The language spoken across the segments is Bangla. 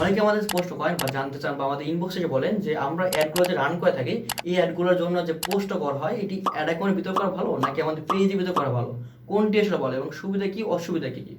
অনেকে আমাদের পোস্ট করেন বা জানতে চান বা আমাদের ইনবক্সে এসে বলেন যে আমরা অ্যাডগুলো যে রান করে থাকি, এই অ্যাডগুলোর জন্য যে পোস্ট করা হয়, এটি অ্যাড অ্যাকাউন্টের ভিতর করা ভালো নাকি আমাদের পেজের ভিতর করা ভালো? কোনটি আসলে বলে এবং সুবিধা কি, অসুবিধা কি কি?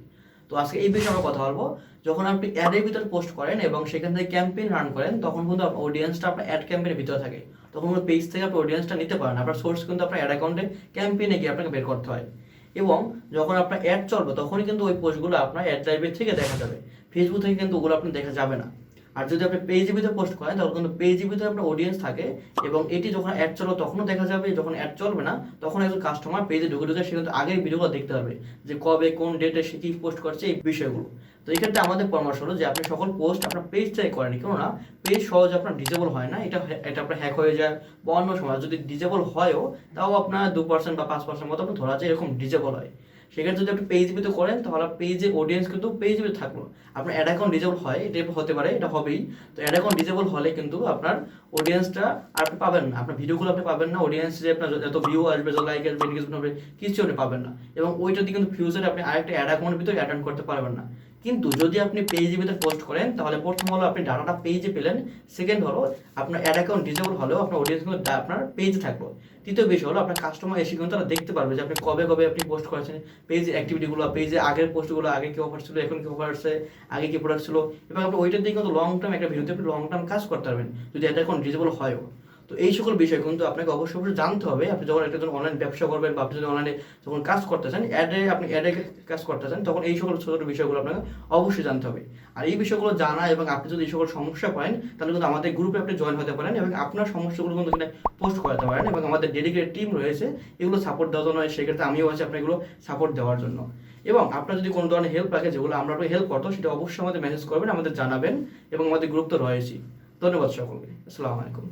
তো আজকে এই বিষয়ে আমরা কথা বলব। যখন আপনি অ্যাডের ভিতরে পোস্ট করেন এবং সেখান থেকে ক্যাম্পেইন রান করেন, তখন কিন্তু আপনার অডিয়েন্সটা আপনার অ্যাড ক্যাম্পেইনের ভিতরে থাকে। তখন পেজ থেকে আপনি অডিয়েন্সটা নিতে পারেন। আপনার সোর্স কিন্তু আপনার অ্যাড অ্যাকাউন্টে ক্যাম্পেইনে গিয়ে আপনাকে বের করতে হয়। এবং যখন আপনার অ্যাড চলবে, তখনই কিন্তু ওই পোস্টগুলো আপনার অ্যাড ড্রাইভের থেকে দেখা যাবে। ফেসবুক থেকে কিন্তু ওগুলো আপনি দেখা যাবে না। আর যদি আপনি পেজের ভিতরে পোস্ট করেন তখন কিন্তু পেজের ভিতরে আপনার অডিয়েন্স থাকে এবং এটি যখন অ্যাড চলবে, তখনও দেখা যাবে যখন অ্যাড চলবে না, তখন একজন কাস্টমার পেজে ঢুকে ঢুকে সে কিন্তু আগের ভিডিওগুলো দেখতে পারবে যে কবে, কোন ডেটে সে কী পোস্ট করছে, এই বিষয়গুলো। তো এই ক্ষেত্রে আমাদের পরামর্শ হলো যে আপনি সকল পোস্ট আপনার পেজ থেকে করেন, কেননা পেজ সহজে আপনার ডিজেবল হয় না, এটা এটা আপনার হ্যাক হয়ে যায় বা অন্য সময় যদি ডিজেবল হয়ও, তাও আপনার দু পার্সেন্ট বা পাঁচ পার্সেন্ট মতো আপনার ধরা যায়, এরকম ডিজেবল হয়। সেক্ষেত্রে যদি আপনি পেজ ভিতরে করেন, তাহলে পেজে অডিয়েন্স কিন্তু পেজ ভিতরে থাকল। আপনার অ্যাড অ্যাকাউন্ট ডিজেবল হয়, এটা হতে পারে, এটা হবেই। তো অ্যাড অ্যাকাউন্ট ডিজেবল হলে কিন্তু আপনার অডিয়েন্সটা আপনি পাবেন না। আপনার ভিডিওগুলো আপনি পাবেন না অডিয়েন্স যে আপনার যত ভিউ আসবে, যত লাইক আসবে এনগেজমেন্ট হবে কিছু আপনি পাবেন না। এবং ওইটাতে কিন্তু ফিউচারে আপনি আরেকটা অ্যাড অ্যাকাউন্টের ভিতরে অ্যাটেন্ড করতে পারবেন না। কিন্তু যদি আপনি পেজের ভিতরে পোস্ট করেন, তাহলে প্রথম হলো আপনি ডাটাটা পেজে পেলেন সেকেন্ড হলো আপনার অ্যাড অ্যাকাউন্ট ডিজেবল হলেও আপনার অডিয়েন্স কিন্তু আপনার পেজে থাকল। তৃতীয় বিষয় হলো আপনার কাস্টমার এসে কিন্তু তারা দেখতে পারবে যে আপনি কবে কবে আপনি পোস্ট করেছেন। পেজ অ্যাক্টিভিটিগুলো পেজে আগের পোস্টগুলো আগে কি অফার ছিল, এখন কি অফার আসছে আগে কি প্রোডাক্ট ছিল। এবং আপনি ওইটার দিকে কিন্তু লং টার্ম একটা ভিডিওতে আপনি লং টার্ম কাজ করতে পারবেন। যদি অ্যাড অ্যাকাউন্ট ডিজেবল হয়ও। তো এই সকল বিষয় কিন্তু আপনাকে অবশ্যই অবশ্যই জানতে হবে। আপনি যখন একটা যখন অনলাইন ব্যবসা করবেন বা আপনি যদি অনলাইনে যখন কাজ করতে করতেছেন অ্যাডে আপনি অ্যাডে কাজ করতেছেন তখন এই সকল ছোটো ছোটো বিষয়গুলো আপনাকে অবশ্যই জানতে হবে। আর এই বিষয়গুলো জানা এবং আপনি যদি এই সকল সমস্যা পান তাহলে কিন্তু আমাদের গ্রুপে আপনি জয়েন হতে পারেন এবং আপনার সমস্যাগুলো কিন্তু এখানে পোস্ট করাতে পারেন এবং আমাদের ডেডিকেটেড টিম রয়েছে, এগুলো সাপোর্ট দেওয়ার জন্য, সেক্ষেত্রে আমিও আছি আপনার এগুলো সাপোর্ট দেওয়ার জন্য। এবং আপনার যদি কোনো ধরনের হেল্প লাগে, যেগুলো আমরা হেল্প করতো সেটা অবশ্যই আমাদের মেসেজ করবেন, আমাদের জানাবেন এবং আমাদের গ্রুপ তো রয়েছেই। ধন্যবাদ সকলকে। আসসালামু আলাইকুম।